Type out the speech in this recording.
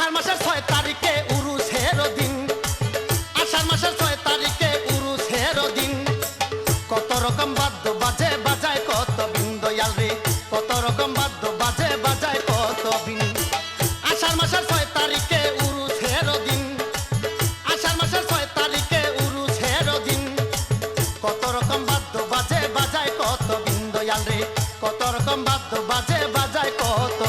আষাঢ় মাসের ছয় তারিখে উরুস হেরো দিন। আষাঢ় মাসের ছয় তারিখে উরুস হেরো দিন। কত রকম বাদ্য বাজে বাজায়, কত বিন্দ রে। কত রকম বাদ্য বাজে বাজায়, কত বিন। আষাঢ় মাসের ছয় তারিখে উরুস হেরো দিন। আষাঢ় মাসের ছয় তারিখে উরুস হেরো দিন। কত রকম বাদ্য বাজে বাজায়, কত বিন্দ রে। কত রকম বাদ্য বাজে বাজায়, কত